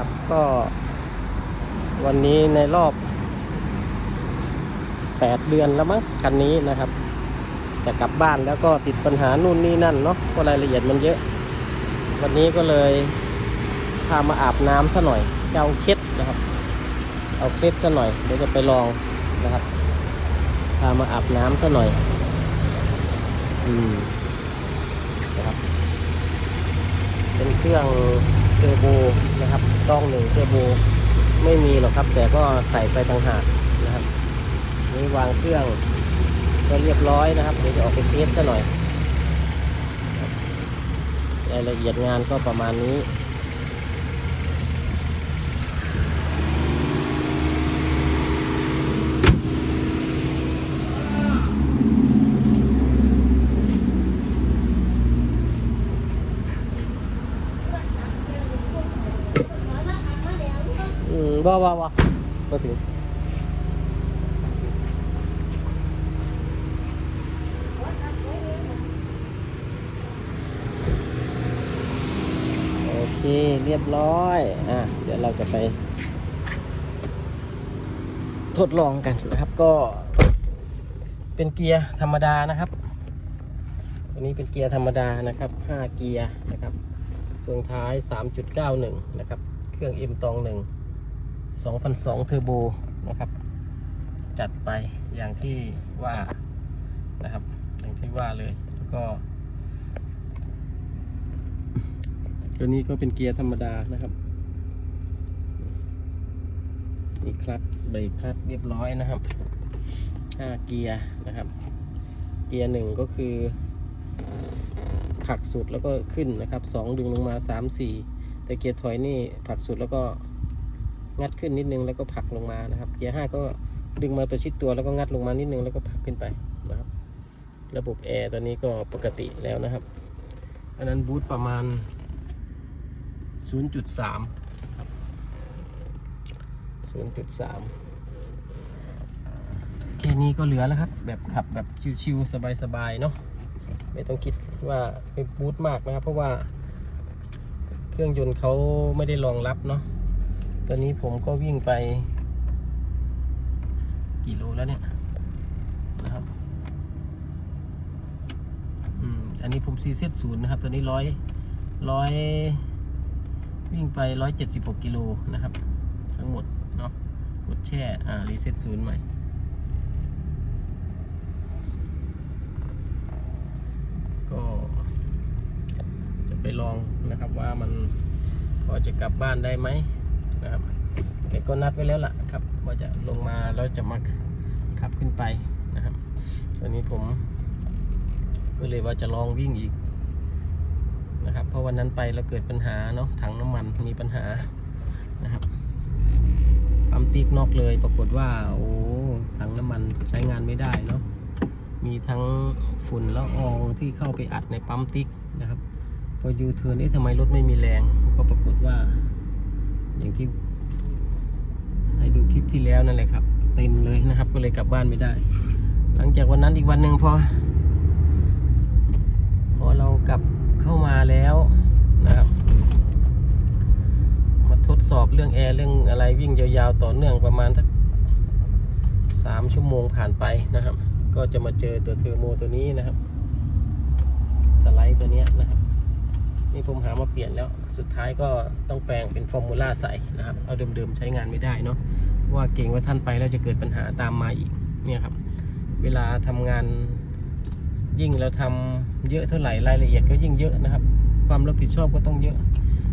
ครับ ก็วันนี้ในรอบแปดเดือนแล้วมั้งคันนี้นะครับ จะกลับบ้านแล้วก็ติดปัญหานู่นนี่นั่นเนาะก็รายละเอียดมันเยอะ วันนี้ก็เลยพามาอาบน้ำซะหน่อยเอาเคล็ดนะครับ เอาเคล็ดซะหน่อยเดี๋ยวจะไปลองนะครับพามาอาบน้ำซะหน่อย อืมนะครับ เป็นเครื่อง เทอร์โบนะครับต้องหนึ่งเทอร์โบไม่มีหรอกครับ แต่ก็ใส่ไปต่างหากนะครับ นี่วางเครื่องก็เรียบร้อยนะครับเดี๋ยวจะออกไปเทสซะหน่อยรายละเอียดงานก็ประมาณนี้ อืมบ่บ่บ่มาถึงโอเคเรียบร้อย อะ เดี๋ยวเราจะไป ทดลองกันนะครับก็ เป็นเกียร์ธรรมดานะครับตัวนี้เป็นเกียร์ธรรมดานะครับ 5 เกียร์นะครับเฟืองท้าย 3.91 นะครับ เครื่อง M ตอง1 2002เทอร์โบนะครับ จัดไปอย่างที่ว่านะครับ อย่างที่ว่าเลยแล้วก็ตัวนี้ก็เป็นเกียร์ธรรมดานะครับนี่ครับเบรกพัดเรียบร้อยนะครับห้าเกียร์นะครับ เกียร์หนึ่งก็คือผลักสุดแล้วก็ขึ้นนะครับสองดึงลงมาสามสี่แต่เกียร์ถอยนี่ผลักสุดแล้วก็ งัดขึ้นนิดนึงแล้วก็ผลักลงมานะครับเกียร์ห้าก็ดึงมาประชิดตัวแล้วก็งัดลงมานิดนึงแล้วก็ผลักขึ้นไปนะครับ ระบบแอร์ตัวนี้ก็ปกติแล้วนะครับ อันนั้นบูทประมาณ 0.3 0.3 แค่นี้ก็เหลือแล้วครับ แบบขับแบบชิวๆสบายๆเนาะไม่ต้องคิดว่าไปบูทมากนะครับ เพราะว่าเครื่องยนต์เขาไม่ได้รองรับเนาะ ตอนนี้ผมก็วิ่งไป กี่โลแล้วเนี่ยนะครับ อืม อันนี้ผมซีเซตศูนย์นะครับตัวนี้ร้อยร้อยวิ่งไป176กิโลนะครับ ทั้งหมดเนาะ กดแช่ อ่า รีเซ็ตศูนย์ใหม่ก็จะไปลองนะครับว่ามันพอจะกลับบ้านได้ไหม นะครับแต่ก็นัดไว้แล้วล่ะครับว่าจะลงมาแล้วจะมาขับขึ้นไปนะครับ ตอนนี้ผมก็เลยว่าจะลองวิ่งอีกนะครับ เพราะวันนั้นไปแล้วเกิดปัญหาเนาะถังน้ำมันมีปัญหานะครับปั๊มติ๊กนอกเลยปรากฏว่าโอ้ถังน้ำมันใช้งานไม่ได้เนาะมีทั้งฝุ่นละอองที่เข้าไปอัดในปั๊มติ๊กนะครับ พอยูเทิร์นนี่ทำไมรถไม่มีแรงก็ปรากฏว่า อย่างที่ให้ดูคลิปที่แล้วนั่นแหละครับ เต็มเลยนะครับ ก็เลยกลับบ้านไม่ได้ หลังจากวันนั้นอีกวันหนึ่งพอ พอเรากลับเข้ามาแล้วนะครับ มาทดสอบเรื่องแอร์เรื่องอะไรวิ่งยาวๆต่อเนื่องประมาณสักสามชั่วโมงผ่านไปนะครับ ก็จะมาเจอตัวเทอร์โมตัวนี้นะครับ สไลด์ตัวนี้นะครับ นี่ผมหามาเปลี่ยนแล้ว สุดท้ายก็ต้องแปลงเป็นฟอร์มูล่าใส่นะครับ เอาเดิมๆใช้งานไม่ได้เนาะว่าเก่งว่าท่านไปแล้วจะเกิดปัญหาตามมาอีกเนี่ยครับ เวลาทำงานยิ่งเราทำเยอะเท่าไหร่รายละเอียดก็ยิ่งเยอะนะครับ ความรับผิดชอบก็ต้องเยอะ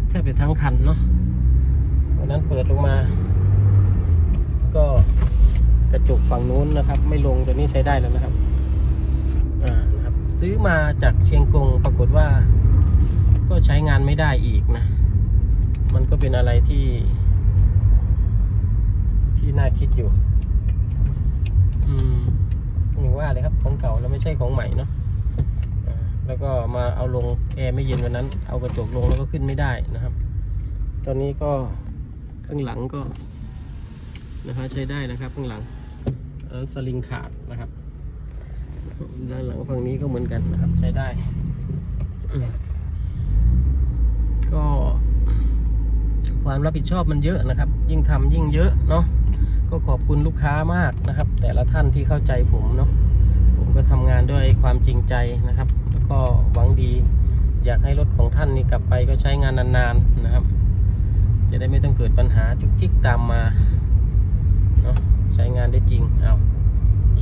แทบจะทั้งคันเนาะวันนั้นเปิดลงมา ก็กระจกฝั่งนู้นนะครับ ไม่ลงตัวนี้ใช้ได้แล้วนะครับอ่านะครับ ซื้อมาจากเชียงกงปรากฏว่า ก็ใช้งานไม่ได้อีกนะ มันก็เป็นอะไรที่ ที่น่าคิดอยู่ อืมอย่างว่าเลยครับของเก่าแล้วไม่ใช่ของใหม่เนาะแล้วก็มาเอาลงแอร์ไม่เย็นวันนั้น เอากระจกลงแล้วก็ขึ้นไม่ได้นะครับ ตอนนี้ก็ข้างหลังก็นะครับใช้ได้นะครับข้างหลังอันนั้นสลิงขาดนะครับ ด้านหลังฝั่งนี้ก็เหมือนกันนะครับใช้ได้อืมก็ข ความรับผิดชอบมันเยอะนะครับ ยิ่งทำยิ่งเยอะเนาะก็ขอบคุณลูกค้ามากนะครับ แต่ละท่านที่เข้าใจผมเนาะผมก็ทำงานด้วยความจริงใจนะครับ แล้วก็หวังดี อยากให้รถของท่านนี่กลับไปก็ใช้งานนานๆนะครับ จะได้ไม่ต้องเกิดปัญหาจุกจิกตามมาเนาะใช้งานได้จริงเอา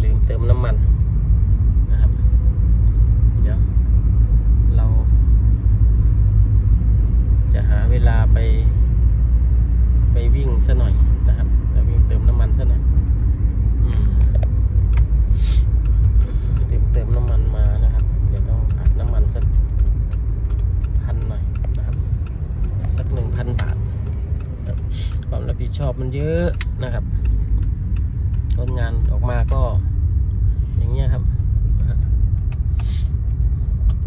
ลืมเติมน้ำมันนะครับ เดี๋ยวเราจะหาเวลาไป ซะหน่อยนะครับแล้ววิ่งเติมน้ำมันซะหน่อยเติมเติมน้ำมันมานะครับ เดี๋ยวต้องอัดน้ำมันสักพันหน่อยนะครับ สักหนึ่งพันบาทความรับผิดชอบมันเยอะนะครับผลงานออกมาก็อย่างเงี้ยครับ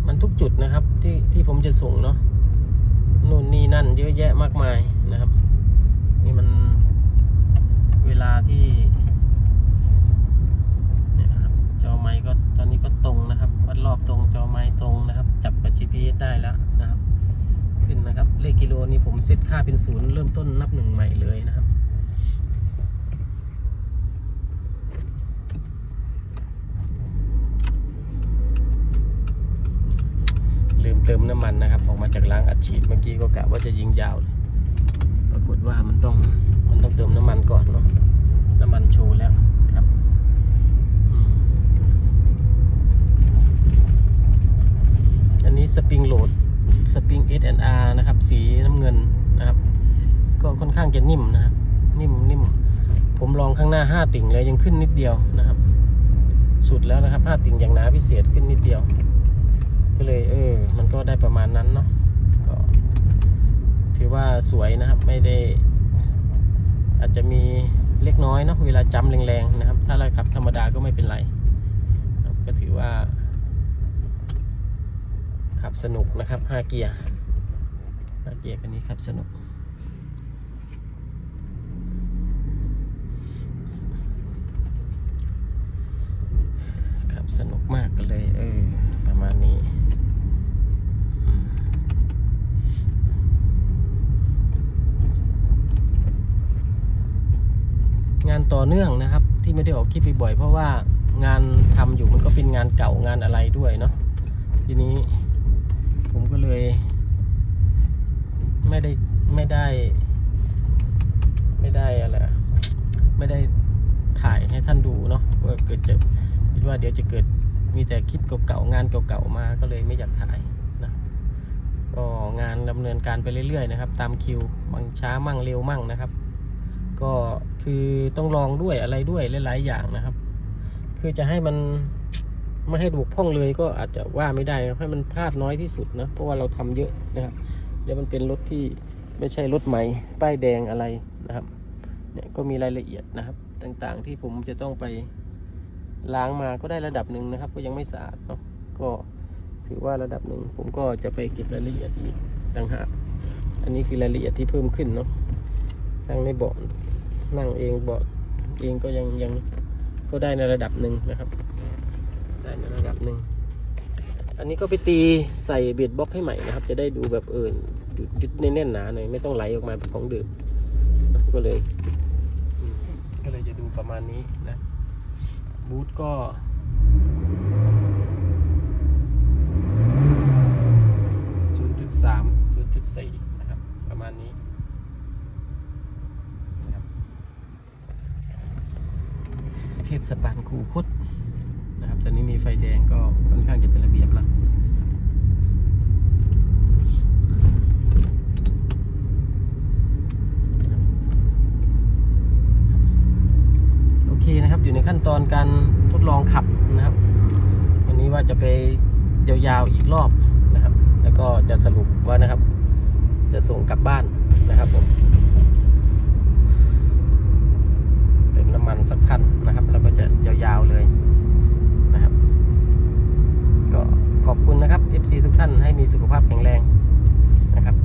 มันทุกจุดนะครับที่ที่ผมจะส่งเนาะนู่นนี่นั่นเยอะแยะมากมายนะครับ นี่มันเวลาที่เนี่ยครับจอไม้ก็ตอนนี้ก็ตรงนะครับ วัดรอบตรงจอไม้ตรงนะครับ จับกับ GPS ได้แล้วนะครับ ขึ้นนะครับ เลขกิโลนี้ผมเซตค่าเป็นศูนย์เริ่มต้นนับหนึ่งใหม่เลยนะครับลืมเติมน้ำมันนะครับ ออกมาจากล้างอัดฉีดเมื่อกี้ก็กะว่าจะยิงยาวเลยากฏว่ามันต้องมันต้องเติมน้ำมันก่อนเนาะน้ำมันโชว์แล้วครับอันนี้สปริงโหลดสปริง S&R นะครับ สีน้ำเงินนะครับ ก็ค่อนข้างจะนิ่มนะครับ นิ่มนิ่มผมลองข้างหน้า 5 ติ่งเลยยังขึ้นนิดเดียวนะครับ สุดแล้วนะครับ 5 ติ่งอย่างหนาพิเศษขึ้นนิดเดียว ก็เลยเออ มันก็ได้ประมาณนั้นเนาะ ถือว่าสวยนะครับไม่ได้ อาจจะมีเล็กน้อยเนาะเวลาจำแรงๆนะครับ ถ้าเราขับธรรมดาก็ไม่เป็นไรก็ถือว่า ขับสนุกนะครับห้าเกียร์ห้าเกียร์คันนี้ขับสนุกขับสนุกมากก็เลย เออ ประมาณนี้อืมงาน ต่อเนื่องนะครับ ที่ไม่ได้ออกคลิปบ่อยๆเพราะว่างานทำอยู่มันก็เป็นงานเก่างานอะไรด้วยเนาะทีนี้ผมก็เลย ไม่ได้ไม่ได้ ไม่ได้อะไรไม่ได้ถ่ายให้ท่านดูเนาะว่าเกิดจะคิดว่าเดี๋ยวจะเกิดมีแต่คลิปเก่าๆงานเก่าๆมาก็เลยไม่อยากถ่ายนะก็งานดำเนินการไปเรื่อยๆนะครับ ตามคิวบางช้ามั่งเร็วมั่งนะครับ ก็คือต้องลองด้วยอะไรด้วยหลายๆอย่างนะครับ คือจะให้มันไม่ให้บกพร่องเลยก็อาจจะว่าไม่ได้นะให้มันพลาดน้อยที่สุดนะเพราะว่าเราทำเยอะนะครับแล้วมันเป็นรถที่ไม่ใช่รถใหม่ป้ายแดงอะไรนะครับเนี่ยก็มีรายละเอียดนะครับ ต่างๆที่ผมจะต้องไปล้างมาก็ได้ระดับหนึ่งนะครับ ก็ยังไม่สะอาดเนาะก็ถือว่าระดับหนึ่งผมก็จะไปเก็บรายละเอียดอีกต่างหากอันนี้คือรายละเอียดที่เพิ่มขึ้นเนาะทั้งในเบาะ นั่งเองเบาะเองก็ยังยังก็ได้ในระดับหนึ่งนะครับ ได้ในระดับหนึ่งอันนี้ก็ไปตีใส่เบียดบล็อกให้ใหม่นะครับ จะได้ดูแบบเอิญยึดแน่นๆหนาหน่อยไม่ต้องไหลออกมาเป็นของเดิมก็เลยก็เลยจะดูประมาณนี้นะบูทก็ 0.3 0.4 นะครับ ประมาณนี้นะครับ เทศบาลคูคตนะครับ ตอนนี้มีไฟแดงก็ค่อนข้างจะเป็นระเบียบแล้วโอเคนะครับ อยู่ในขั้นตอนการทดลองขับนะครับ วันนี้ว่าจะไปยาวๆอีกรอบนะครับ แล้วก็จะสรุปว่านะครับ จะส่งกลับบ้านนะครับผม มันสักพัญนะครับเราก็จะยาวๆเลยนะครับ ก็ขอบคุณนะครับ FC ทุกท่านให้มีสุขภาพแข็งแรงนะครับ